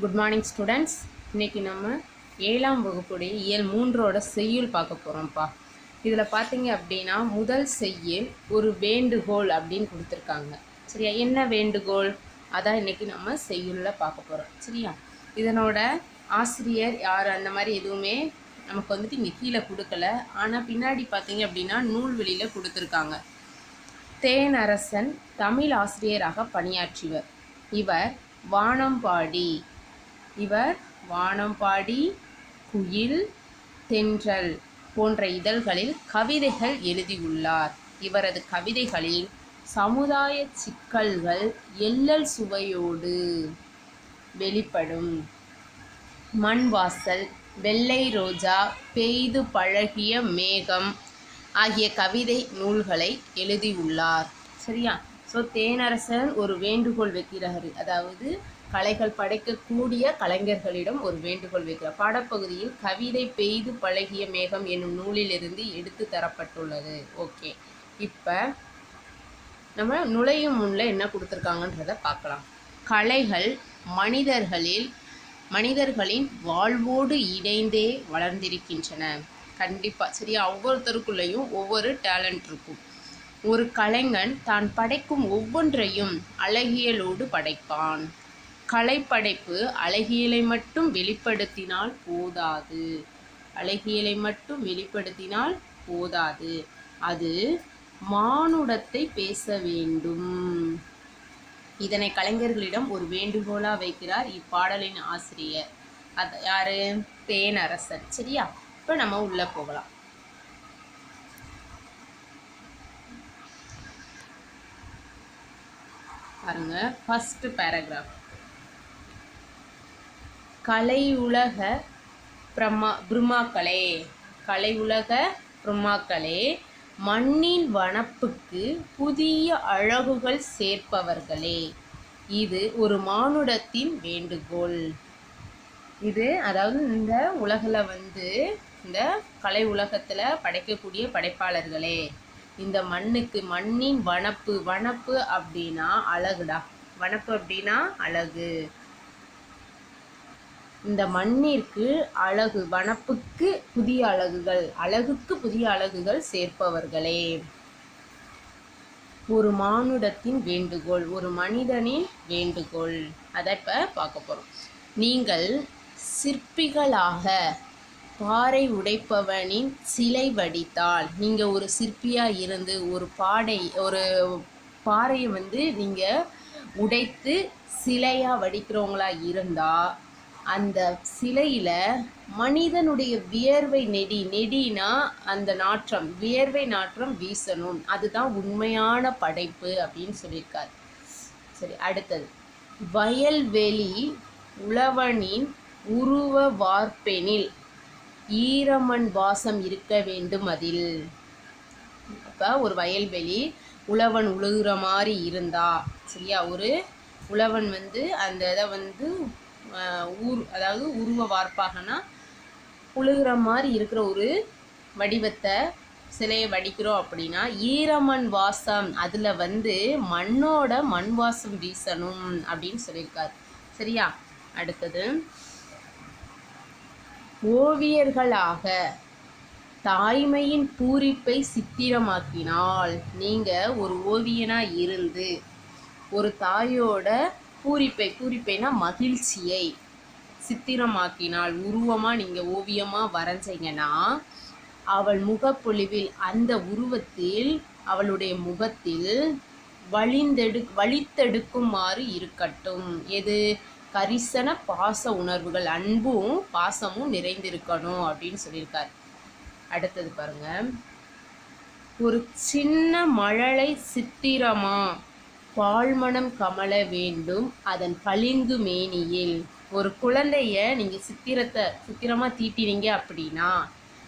Good morning students இன்றைக்கி நம்ம ஏழாம் வகுப்புடைய இயல் மூன்றோட செய்யுள் பார்க்க போகிறோம்ப்பா இதில் பார்த்தீங்க அப்படின்னா முதல் செய்யுள் ஒரு வேண்டுகோள் அப்படின்னு கொடுத்துருக்காங்க. சரியா? என்ன வேண்டுகோள்? அதான் இன்றைக்கி நம்ம செய்யுளில் பார்க்க போகிறோம் சரியா? இதனோட ஆசிரியர் யார்? அந்த மாதிரி எதுவுமே நமக்கு வந்துட்டு இங்கே கீழே கொடுக்கல. ஆனால் பின்னாடி பார்த்தீங்க அப்படின்னா நூல்வெளியில் கொடுத்துருக்காங்க. தேனரசன் தமிழ் ஆசிரியராக பணியாற்றியவர். இவர் வானம்பாடி. இவர் வானம்பாடி குயில் தென்றல் போன்ற இதழ்களில் கவிதைகள் எழுதியுள்ளார். இவரது கவிதைகளில் சமுதாய சிக்கல்கள் எள்ளல் சுவையோடு வெளிப்படும். மண் வாசல் வெள்ளை ரோஜா பெய்து பழகிய மேகம் ஆகிய கவிதை நூல்களை எழுதியுள்ளார். சரியா? ஸோ தேனரசன் ஒரு வேண்டுகோள் வைக்கிறார். அதாவது கலைகள் படைக்கக்கூடிய கலைஞர்களிடம் ஒரு வேண்டுகோள் வைக்கிறார் பாடப்பகுதியில் கவிதை பெய்து பழகிய மேகம் என்னும் நூலிலிருந்து எடுத்து தரப்பட்டுள்ளது. ஓகே. இப்போ நம்ம நுழையும் முன்ல என்ன கொடுத்துருக்காங்கன்றத பார்க்கலாம். கலைகள் மனிதர்களில் மனிதர்களின் வாழ்வோடு இணைந்தே வளர்ந்திருக்கின்றன. கண்டிப்பாக சரியா? ஒவ்வொருத்தருக்குள்ளேயும் ஒவ்வொரு டேலண்ட் இருக்கும். ஒரு கலைஞன் தான் படைக்கும் ஒவ்வொன்றையும் அழகியலோடு படைப்பான். கலைப்படைப்பு அழகியலை மட்டும் வெளிப்படுத்தினால் போதாது. அழகியலை மட்டும் வெளிப்படுத்தினால் போதாது. அது மானுடத்தை பேச வேண்டும். இதனை கலைஞர்களிடம் ஒரு வேண்டுகோளா வைக்கிறார் இப்பாடலின் ஆசிரியர். அது யாரு? தேனரசன். சரியா? இப்போ நம்ம உள்ள போகலாம். பாருங்க ஃபஸ்ட்டு பேராகிராஃப் கலை உலக பிரம்மா பிரம்மாக்களே கலை உலக பிரம்மாக்களே மண்ணின் வனப்புக்கு புதிய அழகுகள் சேர்ப்பவர்களே இது ஒரு மானுடத்தின் வேண்டுகோள். இது அதாவது இந்த உலகில் வந்து இந்த கலை உலகத்தில் படைக்கக்கூடிய படைப்பாளர்களே இந்த மண்ணுக்கு மண்ணின் வனப்பு வனப்பு அப்படின்னா அழகுடா. வனப்பு அப்படின்னா அழகு. இந்த மண்ணிற்கு அழகு வனப்புக்கு புதிய அழகுகள் அழகுக்கு புதிய அழகுகள் சேர்ப்பவர்களே. ஒரு மானுடத்தின் வேண்டுகோள் ஒரு மனிதனின் வேண்டுகோள். அதை இப்போ பார்க்க போகிறோம் நீங்கள் சிற்பிகளாக பாறை உடைப்பவனின் சிலை வடித்தால் நீங்கள் ஒரு சிற்பியாக இருந்து ஒரு பாடை ஒரு பாறையை வந்து நீங்கள் உடைத்து சிலையாக வடிக்கிறவங்களா இருந்தால் அந்த சிலையில் மனிதனுடைய வியர்வை நெடி நெடினா அந்த நாற்றம் வியர்வை நாற்றம் வீசணும். அதுதான் உண்மையான படைப்பு அப்படின்னு சொல்லியிருக்கார். சரி அடுத்தது. வயல்வெளி உழவனின் உருவ வார்ப்பெனில் ஈரமண் வாசம் இருக்க வேண்டும் அதில். இப்போ ஒரு வயல்வெளி உழவன் உழுகிற மாதிரி இருந்தா. சரியா? ஒரு உழவன் வந்து அந்த இதை வந்து ஊர் அதாவது உருவ வார்ப்பாகனா புழுகிற மாதிரி இருக்கிற ஒரு வடிவத்தை சிலையை வடிக்கிறோம் அப்படின்னா ஈரமண் வாசம் அதில் வந்து மண்ணோட மண் வாசம் வீசணும் அப்படின்னு சொல்லியிருக்காரு. சரியா? அடுத்தது ஓவியர்களாக தாய்மையின் பூரிப்பை சித்திரமாக்கினால் நீங்கள் ஒரு ஓவியனாக இருந்து ஒரு தாயோட பூரிப்பை பூரிப்பைனா மகிழ்ச்சியை சித்திரமாக்கினால் உருவமாக நீங்கள் ஓவியமாக வரைஞ்சிங்கன்னா அவள் முகப்பொழிவில் அந்த உருவத்தில் அவளுடைய முகத்தில் வழிந்தெடு வழித்தெடுக்குமாறு இருக்கட்டும். எது? கரிசன பாச உணர்வுகள் அன்பும் பாசமும் நிறைந்திருக்கணும் அப்படின்னு சொல்லியிருக்கார். அடுத்தது பாருங்க. ஒரு சின்ன மழலை சித்திரமா பால்மணம் கமல வேண்டும் அதன் பளிங்கு மேனியில். ஒரு குழந்தைய நீங்கள் சித்திரத்தை சித்திரமாக தீட்டினீங்க அப்படின்னா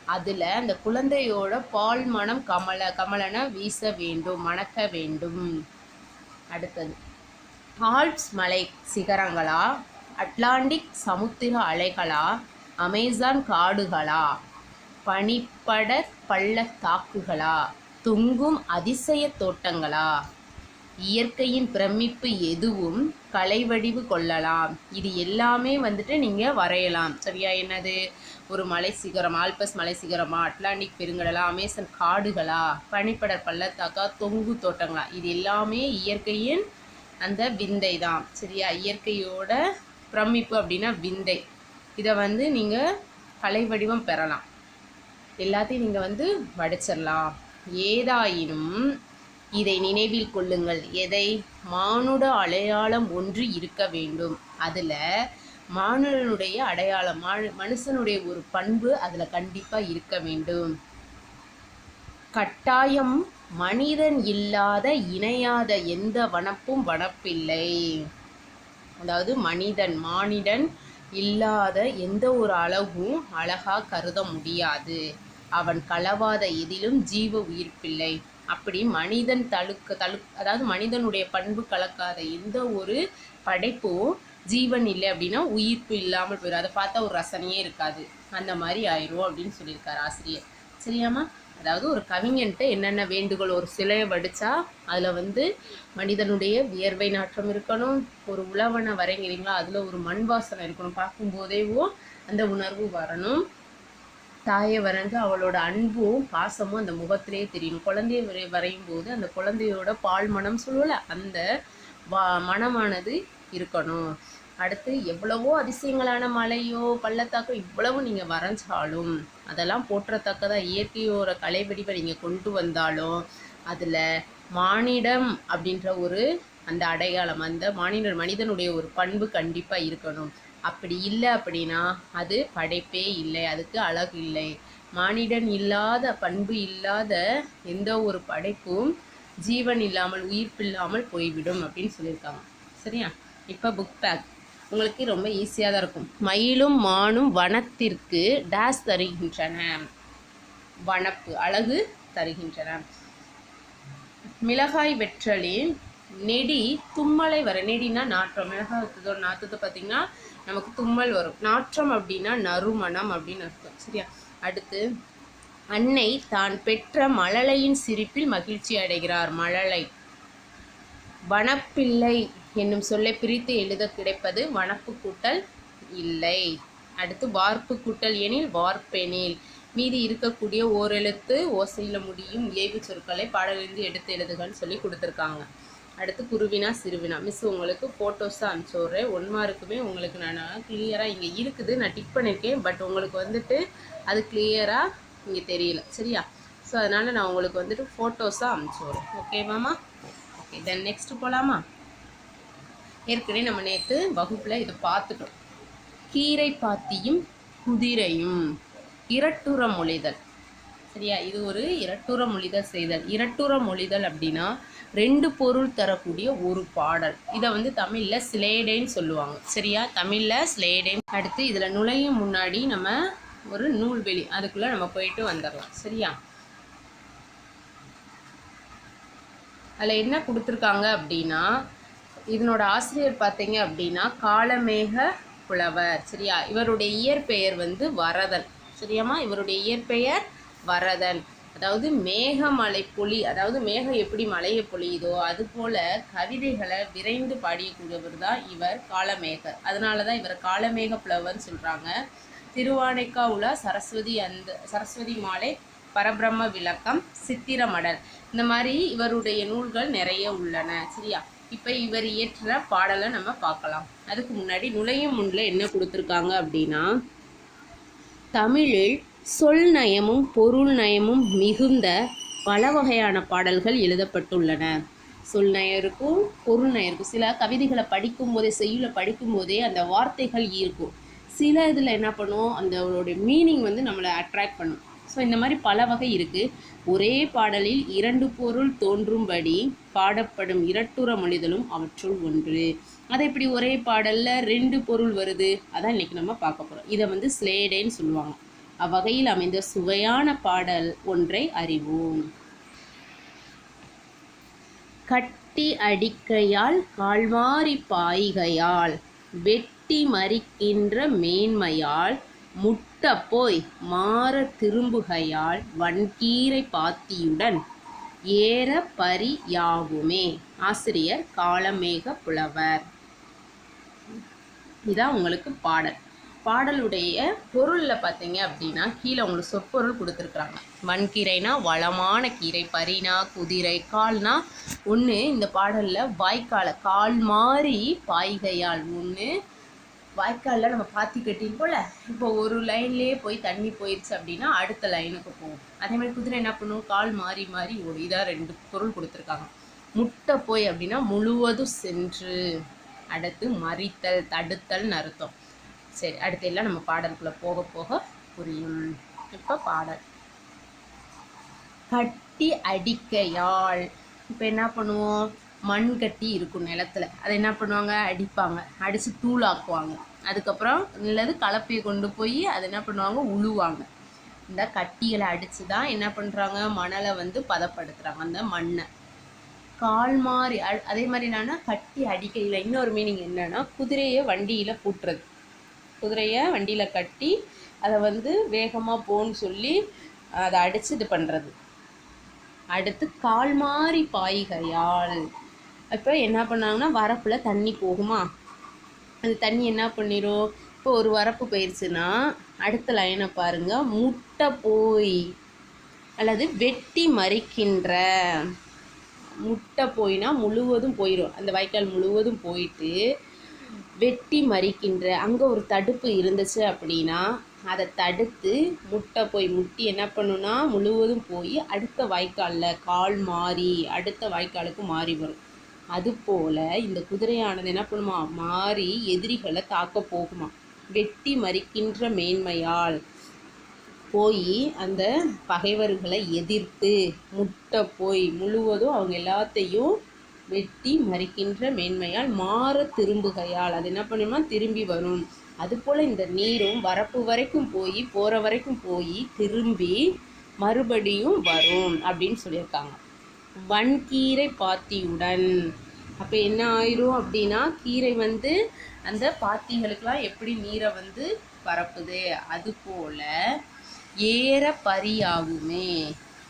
அதில் அந்த குழந்தையோட பால் மனம் கமல கமலனை வீச வேண்டும் மணக்க வேண்டும். அடுத்தது ஆல்ப்ஸ் மலை சிகரங்களா? அட்லாண்டிக் சமுத்திர அலைகளா? அமேசான் காடுகளா? பனிப்பட பள்ளத்தாக்குகளா? தொங்கும் அதிசய தோட்டங்களா? இயற்கையின் பிரமிப்பு எதுவும் கலை வடிவு கொள்ளலாம். இது எல்லாமே வந்துட்டு நீங்கள் வரையலாம். சரியா? என்னது? ஒரு மலை சிகரம் ஆல்பஸ் மலை சிகரமா அட்லாண்டிக் பெருங்கடலா அமேசன் காடுகளா பனிப்படர் பள்ளத்தாக்கா தொங்கு தோட்டங்களா? இது எல்லாமே இயற்கையின் அந்த விந்தை தான். சரியா? இயற்கையோட பிரமிப்பு அப்படின்னா விந்தை. இதை வந்து நீங்கள் கலை வடிவம் பெறலாம். எல்லாத்தையும் நீங்கள் வந்து வடிச்சிடலாம். ஏதாயினும் இதை நினைவில் கொள்ளுங்கள். எதை? மானுட அடையாளம் ஒன்று இருக்க வேண்டும். அதில் மானுடனுடைய அடையாளம் மா- மனுஷனுடைய ஒரு பண்பு அதில் கண்டிப்பாக இருக்க வேண்டும். கட்டாயம் மனிதன் இல்லாத இணையாத எந்த வனப்பும் வனப்பில்லை. அதாவது மனிதன் மானிடன் இல்லாத எந்த ஒரு அழகும் அழகா கருத முடியாது. அவன் களவாத எதிலும் ஜீவ உயிர்ப்பில்லை. அப்படி மனிதன் தழுக்க தழு அதாவது மனிதனுடைய பண்பு கலக்காத எந்த ஒரு படைப்பும் ஜீவன் இல்லை அப்படின்னா உயிர்ப்பு இல்லாமல் போயிடும் அதை பார்த்தா ஒரு ரசனையே இருக்காது. அந்த மாதிரி ஆயிரும் அப்படின்னு சொல்லியிருக்காரு ஆசிரியர். சரியாம்மா? அதாவது ஒரு கவிஞன்ட்டு என்னென்ன வேண்டுகோள் ஒரு சிலையை வடித்தா அதில் வந்து மனிதனுடைய வியர்வை நாற்றம் இருக்கணும் ஒரு உழவனை வரைங்கிறீங்களா அதில் ஒரு மண் வாசனை இருக்கணும் பார்க்கும்போதேவும் அந்த உணர்வு வரணும். தாயை வரைஞ்சு அவளோட அன்பும் பாசமும் அந்த முகத்திலே தெரியும். குழந்தைய வரை வரையும் போது அந்த குழந்தையோட பால் மனம் சொல்லலை அந்த வா மனமானது இருக்கணும். அடுத்து எவ்வளவோ அதிசயங்களான மலையோ பள்ளத்தாக்கோ இவ்வளவு நீங்கள் வரைஞ்சாலும் அதெல்லாம் போற்றத்தக்கதா இயற்கையோட கலை வடிவை நீங்கள் கொண்டு வந்தாலும் அதில் மானிடம் அப்படின்ற ஒரு அந்த அடையாளம் அந்த மானிட மனிதனுடைய ஒரு பண்பு கண்டிப்பாக இருக்கணும். அப்படி இல்லை அப்படின்னா அது படைப்பே இல்லை அதுக்கு அழகு இல்லை. மானிடன் இல்லாத பண்பு இல்லாத எந்த ஒரு படைப்பும் ஜீவன் இல்லாமல் உயிர்ப்பில்லாமல் போய்விடும் அப்படின்னு சொல்லியிருக்காங்க. சரியா? இப்போ புக் பேக் உங்களுக்கு ரொம்ப ஈஸியாக தான் இருக்கும். மயிலும் மானும் வனத்திற்கு டேஸ் தருகின்றன. வனப்பு அழகு தருகின்றன. மிளகாய் வெற்றலின் நெடி தும்மலை வர நெடினா நாற்றம். மிளகாய் நாற்றத்தை பார்த்தீங்கன்னா நமக்கு தும்மல் வரும். நாற்றம் அப்படின்னா நறுமணம் அப்படின்னு அர்த்தம். சரியா? அடுத்து அன்னை தான் பெற்ற மழலையின் சிரிப்பில் மகிழ்ச்சி அடைகிறார். மழலை. வனப்பிள்ளை என்னும் சொல்லை பிரித்து எழுத கிடைப்பது வனப்பு கூட்டல் இல்லை. அடுத்து வார்ப்பு கூட்டல் எனில் வார்ப்பெனில். மீதி இருக்கக்கூடிய ஓரெழுத்து ஓசையில் முடியும் ஏவு சொற்களை பாடலிருந்து எடுத்து எழுதுகன்னு சொல்லி கொடுத்துருக்காங்க. அடுத்து குருவினா சிறுவினா. மிஸ் உங்களுக்கு ஃபோட்டோஸாக அனுப்பிச்சுட்றேன் ஒன் மார்க்குமே உங்களுக்கு நான் கிளியராக இங்கே இருக்குது. நான் டிக் பண்ணியிருக்கேன் பட் உங்களுக்கு வந்துட்டு அது கிளியராக இங்கே தெரியல. சரியா? ஸோ அதனால் நான் உங்களுக்கு வந்துட்டு ஃபோட்டோஸாக அனுப்பிச்சுட்றேன் ஓகேவாம்மா ஓகே தென் நெக்ஸ்ட் போகலாமா ஏற்கனவே நம்ம நேற்று வகுப்பில் இதை பார்த்துட்டோம். கீரை பாத்தியும் குதிரையும் இரட்டுற மொழிதல். சரியா? இது ஒரு இரட்டுற மொழிதல் செய்தல். இரட்டுற மொழிதல் அப்படின்னா ரெண்டு பொருள் தரக்கூடிய ஒரு பாடல். இதை வந்து தமிழில் ஸ்லேடேன்னு சொல்லுவாங்க. சரியா? தமிழில் ஸ்லேடேன் அடுத்து இதில் நுழையும் முன்னாடி நம்ம ஒரு நூல்வெளி. அதுக்குள்ளே நம்ம போயிட்டு வந்துடலாம். சரியா? அதில் என்ன கொடுத்துருக்காங்க அப்படின்னா இதனோட ஆசிரியர் பார்த்தீங்க அப்படின்னா காலமேக புலவர். சரியா? இவருடைய இயற்பெயர் வந்து வரதன். சரியாம்மா? இவருடைய இயற்பெயர் வரதன் அதாவது மேகமலை பொழி அதாவது மேகம் எப்படி மலையை பொழியுதோ அதுபோல கவிதைகளை விரைந்து பாடியக்கூடியவர் தான் இவர் காலமேகர் அதனால தான் இவர் காலமேக புலவர்னு சொல்கிறாங்க திருவானைக்காவுல சரஸ்வதி அந்த சரஸ்வதி மாலை பரபிரம்ம விளக்கம் சித்திரமடல் இந்த மாதிரி இவருடைய நூல்கள் நிறைய உள்ளன சரியா? இப்போ இவர் இயற்ற பாடலை நம்ம பார்க்கலாம். அதுக்கு முன்னாடி நுழையும் முன்னில் என்ன கொடுத்துருக்காங்க அப்படின்னா தமிழில் சொல் நயமும் பொருள் நயமும் மிகுந்த பல வகையான பாடல்கள் எழுதப்பட்டுள்ளன. சொல் நயம் இருக்கும் பொருள் நயம் இருக்கும் சில கவிதைகளை படிக்கும்போதே செய்யுளை படிக்கும்போதே அந்த வார்த்தைகள் ஈர்க்கும் சில இதில் என்ன பண்ணும் அந்த அவருடைய மீனிங் வந்து நம்மளை அட்ராக்ட் பண்ணும். ஸோ இந்த மாதிரி பல வகை இருக்குது ஒரே பாடலில் இரண்டு பொருள் தோன்றும்படி பாடப்படும் இரட்டுற மொழிதலும் அவற்றுள் ஒன்று. அதை இப்படி ஒரே பாடலில் ரெண்டு பொருள் வருது? அதான் இன்றைக்கி நம்ம பார்க்க போகிறோம் இதை வந்து ஸ்லேடேன்னு சொல்லுவாங்க. அவ்வகையில் அமைந்த சுவையான பாடல் ஒன்றை அறிவோம். கட்டி அடிக்கையால் கால்மாறி பாய்கையால் வெட்டி மறிக்கின்ற மேன்மையால் முட்ட போய் மாற திரும்புகையால் வன்கீரை பாத்தியுடன் ஏற பரி யாகுமே ஆசிரியர் காலமேக புலவர். இதான் உங்களுக்கு பாடல். பாடலுடைய பொருளில் பார்த்தீங்க அப்படின்னா கீழே உங்களுக்கு சொற்பொருள் கொடுத்துருக்குறாங்க. மண்கீரைனா வளமான கீரை பரினா குதிரை கால்னா ஒன்று இந்த பாடலில் வாய்க்கால கால் மாறி பாய்கையால் ஒன்று வாய்க்காலில் நம்ம பாத்தி கட்டியிருப்போம்ல இப்போ ஒரு லைன்லேயே போய் தண்ணி போயிடுச்சு அப்படின்னா அடுத்த லைனுக்கு போகும். அதே மாதிரி குதிரை என்ன பண்ணும்? கால் மாறி மாறி ஓடும் இதான் ரெண்டு பொருள் கொடுத்துருக்காங்க. முட்டை போய் அப்படின்னா முழுவதும் சென்று அடுத்து மறித்தல் தடுத்தல்னு அர்த்தம். சரி அடுத்து எல்லாம் நம்ம பாடலுக்குள்ளே போக போக புரியும். இப்போ பாடல். கட்டி அடிக்கையால் இப்போ என்ன பண்ணுவோம்? மண் கட்டி இருக்கும் நிலத்துல. அதை என்ன பண்ணுவாங்க? அடிப்பாங்க. அடித்து தூளாக்குவாங்க. அதுக்கப்புறம் இல்லது கலப்பையை கொண்டு போய் அதை என்ன பண்ணுவாங்க? உழுவாங்க. இந்த கட்டிகளை அடித்து தான் என்ன பண்ணுறாங்க மணலை வந்து பதப்படுத்துகிறாங்க அந்த மண்ணை. கால் மாறி அதே மாதிரி என்னன்னா கட்டி அடிக்கையில் இன்னொரு மீனிங் என்னன்னா குதிரையை வண்டியில் பூட்டுறது குதிரையை வண்டியில் கட்டி அதை வந்து வேகமாக போன்னு சொல்லி அதை அடித்து இது பண்ணுறது அடுத்து கால் மாறி பாய்கையால். இப்போ என்ன பண்ணாங்கன்னா வரப்பில் தண்ணி போகுமா? அந்த தண்ணி என்ன பண்ணிடும் இப்போ ஒரு வரப்பு போயிடுச்சுன்னா அடுத்த லைனை பாருங்க முட்டை போய் அல்லது வெட்டி மறிக்கின்ற முட்டை போயினா முழுவதும் போயிடும் அந்த வாய்க்கால் முழுவதும் போயிட்டு வெட்டி மறிக்கின்ற அங்கே ஒரு தடுப்பு இருந்துச்சு அப்படின்னா அதை தடுத்து முட்டை போய் முட்டி என்ன பண்ணுன்னா முழுவதும் போய் அடுத்த வாய்க்காலில் கால் மாறி அடுத்த வாய்க்காலுக்கு மாறி வரும். அதுபோல் இந்த குதிரையானது என்ன பண்ணுமா? மாறி எதிரிகளை தாக்க போகுமா? வெட்டி மறிக்கின்ற மேன்மையால் போய் அந்த பகைவர்களை எதிர்த்து முட்டை போய் முழுவதும் அவங்க எல்லாத்தையும் வெட்டி மறிக்கின்ற மேன்மையால் மாற திரும்புகையால் அது என்ன பண்ணுமா திரும்பி வரும். அதுபோல் இந்த நீரும் வரப்பு வரைக்கும் போய் போகிற வரைக்கும் போய் திரும்பி மறுபடியும் வரும் அப்படின்னு சொல்லியிருக்காங்க. வன்கீரை பாத்தியுடன். அப்போ என்ன ஆயிரும் அப்படின்னா கீரை வந்து அந்த பாத்திகளுக்கெல்லாம் எப்படி நீரை வந்து பரப்புது? அதுபோல் ஏற பரியாகுமே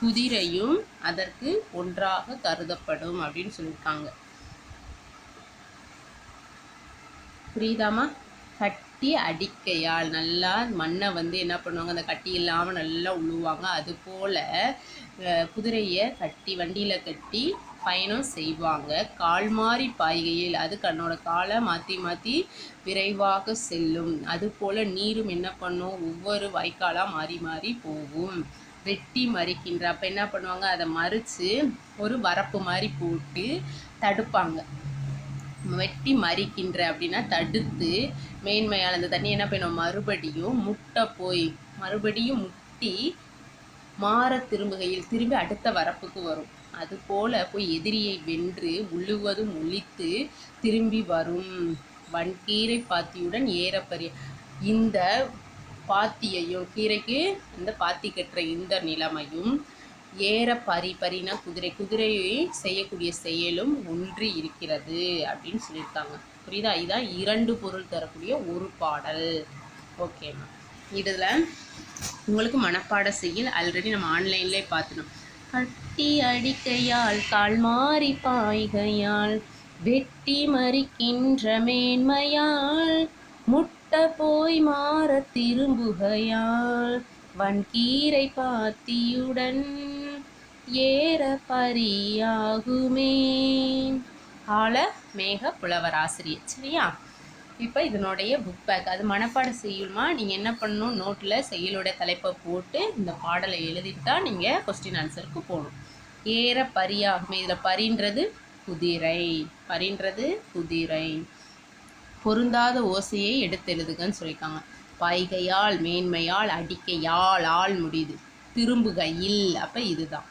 குதிரையும் அதற்கு ஒன்றாக கருதப்படும் அப்படின்னு சொல்லியிருக்காங்க. புரியுதாமா கட்டி அடிக்கையால் நல்லா மண்ணை வந்து என்ன பண்ணுவாங்க? அந்த கட்டி இல்லாமல் நல்லா உழுவாங்க. அது போல் குதிரையை கட்டி வண்டியில் கட்டி பயணம் செய்வாங்க. கால் மாறி பாய்கையில் அது கண்ணோட காலை மாற்றி மாற்றி விரைவாக செல்லும். அதுபோல் நீரும் என்ன பண்ணும்? ஒவ்வொரு வாய்க்காலாக மாறி மாறி போகும். வெட்டி மறிக்கின்ற. அப்போ என்ன பண்ணுவாங்க? அதை மறித்து ஒரு வரப்பு மாதிரி போட்டு தடுப்பாங்க. வெட்டி மறிக்கின்ற அப்படின்னா தடுத்து மேன்மையால் அந்த தண்ணி என்ன பண்ணும்? மறுபடியும் முட்டை போய் மறுபடியும் முட்டி மாற திரும்புகையில் திரும்பி அடுத்த வரப்புக்கு வரும். அதுபோல் போய் எதிரியை வென்று முழுவதும் ஒழித்து திரும்பி வரும். வன்கீரை பாத்தியுடன் ஏறப்பரிய இந்த பாத்தியையும் கீரைக்கு இந்த பாத்தி கட்டுற இந்த நிலைமையும் ஏற பரி பரினா குதிரை குதிரையை செய்யக்கூடிய செயலும் ஒன்றி இருக்கிறது அப்படின்னு சொல்லியிருக்காங்க. புரியுதா? இதுதான் இரண்டு பொருள் தரக்கூடிய ஒரு பாடல். ஓகேம்மா இதில் உங்களுக்கு மனப்பாட செய்யல் ஆல்ரெடி நம்ம ஆன்லைன்லேயே பார்த்துனோம். கட்டி அடிக்கையால் கால் மாறி பாய்கையால் வெட்டி மறிக்கின்ற மேன்மையால் முட்டை போய் மாற திரும்புகையால் வன்கீரை பாத்தியுடன் ஏற பரியாகுமே. கால மேக புலவர் ஆசிரியர் சரியா? இப்போ இதனுடைய புக் பேக் அது மனப்பாடம் செய்யணுமா நீங்கள் என்ன பண்ணணும்? நோட்டில் செயலோட தலைப்பை போட்டு இந்த பாடலை எழுதிட்டு தான் நீங்கள் கொஸ்டின் ஆன்சருக்கு போகணும். ஏற பரியாகுமே. இதில் பரின்றது குதிரை. பரின்றது குதிரை. பொருந்தாத ஓசையை எடுத்தெழுதுகன்னு சொல்லியிருக்காங்க. பாய்கையால் மேன்மையால் அடிக்கையால் ஆள் முடியுது திரும்புகையில். அப்போ இதுதான்.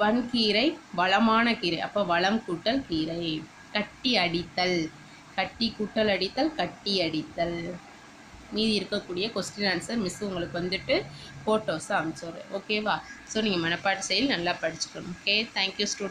வன்கீரை வளமான கீரை. அப்போ வளம் கூட்டல் கீரை. கட்டி அடித்தல். கட்டி கூட்டல் அடித்தல் கட்டி அடித்தல். மீதி இருக்கக்கூடிய கொஸ்டின் ஆன்சர் மிஸ் உங்களுக்கு வந்துட்டு ஃபோட்டோஸை அனுப்பிச்சுடுறேன் ஓகேவா ஸோ நீங்கள் மனப்பாட செயல் நல்லா படிச்சுக்கணும். Okay thank you student